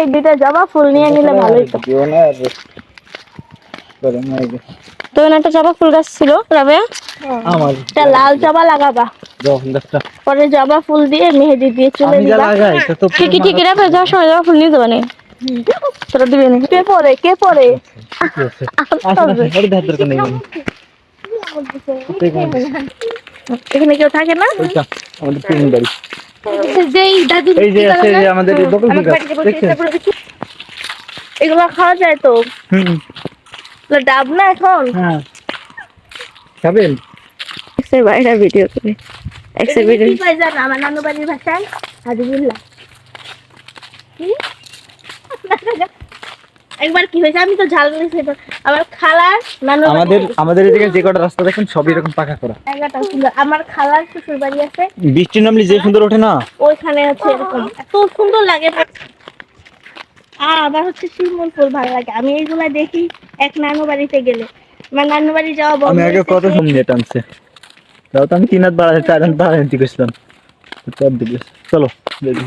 এই দুইটা জবা ফুল নিয়ে নিলে ভালোই তো। দিও না আর করে না এই যে। তো একটা জবা ফুল গাছ ছিল রাবেয়া? আমার। একটা লাল জবা লাগাবা। পরে জবা ফুল দিয়ে মেহেদি দিয়ে চুলে আমি দিবা। লাগাই তা তো ঠিকই ঠিকই রাবেয়া যাওয়ার সময় জবা ফুল নিয়ে যাবে না। তোরা দিবে না। কে পরে কে পরে। এখানে কেউ থাকে না? আমাদের বাড়ি। এই যে আছে আমাদের বকুল ফুল গাছ দেখছেন? এগুলো খাওয়া যায় তো? হুম। ডাব না এখন? হ্যাঁ। খাবেন? এক্সের বাইরে ভিডিও করে। এক্সের ভিডিও কি পাই জানো আমার নানু বাড়ির ভাষায়। হাজিবুল্লাহ। কি? একবার কি হয়েছে? আমি তো ঝাল নিয়েছি তো আমার খালার নানু আমাদের আমাদের এদিকে যে কটা রাস্তা দেখেন সবই এরকম পাকা করা। জায়গাটা সুন্দর। আমার খালার শ্বশুর বাড়ি আছে। বৃষ্টি নামলে যে সুন্দর ওঠে না? ওইখানে হচ্ছে এরকম। এত সুন্দর লাগে। আর আবার হচ্ছে শিমুল ফুল ভালো লাগে। আমি এইগুলা দেখি এক নানু বাড়িতে গেলে। আমার নানু বাড়ি যাওয়া বন্ধ আমি আগে কত সময় নিয়ে টানছে তাও তো আমি তিন হাত বাড়াতে চার হাত বাড়াতে গেছিলাম। চলো দেখি।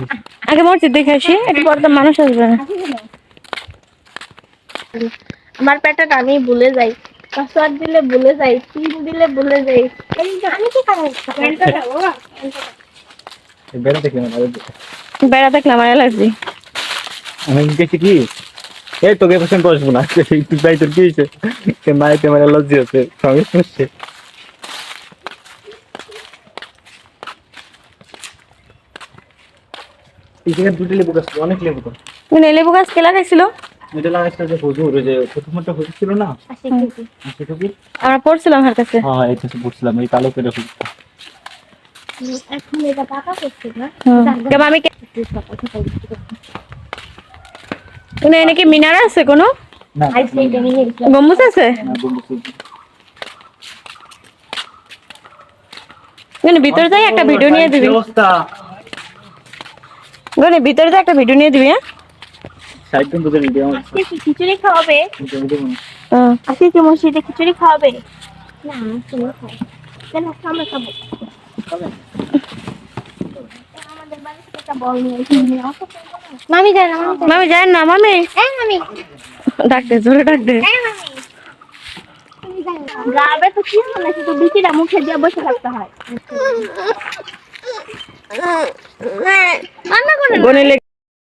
আগে মসজিদ দেখে আসি একটু পরে তো মানুষ আসবে না। আমার প্যাটার্ন আমি ভুলে যাই পাসওয়ার্ড দিলে ভুলে যাই পিন দিলে ভুলে যাই আমি কি খাব? এই বেড়া দেখি না বাইরে দেখি। বেড়া থাকলে আমার অ্যালার্জি। আমি গেছি কি? এই তোকে পছন্দ বসবো না ভাই তোর কি হয়েছে? সে মায়ের তোমার লজ্জি আছে সঙ্গে শুনছে এই জায়গায় দুটো লেবু গাছ অনেক লেবু গাছ। মানে লেবু গাছ কে লাগাইছিল? এটা লাগাইছিল যে হুজুর ওই যে প্রথমটা হুজুর ছিল না? কেজি আমরা পড়ছিলাম হার কাছে। হ্যাঁ এই কাছে পড়ছিলাম এই কালো করে হুজুরটা এখন এটা টাকা করছে না? কেমন আমি কে- কোনো এনে কি মিনার আছে কোনো। গম্বুজ আছে। মানে ভিতরে যাই একটা ভিডিও নিয়ে দিবি। ভিতরে যাই একটা ভিডিও নিয়ে দিবি হ্যাঁ? সাইড দিন তোদের ভিডিও আজকে কি খিচুড়ি খাওয়াবে? ভিডিও ভিডিও বানাও। হ্যাঁ। আজকে কি মসজিদে খিচুড়ি খাওয়াবে? না তুমি খাও। কেন আমরা খাব। আমাদের বাড়ি থেকে একটা বল নিয়ে এসে নিয়ে আসো। মামি যায় না মামি মামি যায় না মামি। এই মামি। ডাক দে জোরে ডাক দে। তো বিচিটা মুখে দিয়ে বসে থাকতে হয়। রান্না করে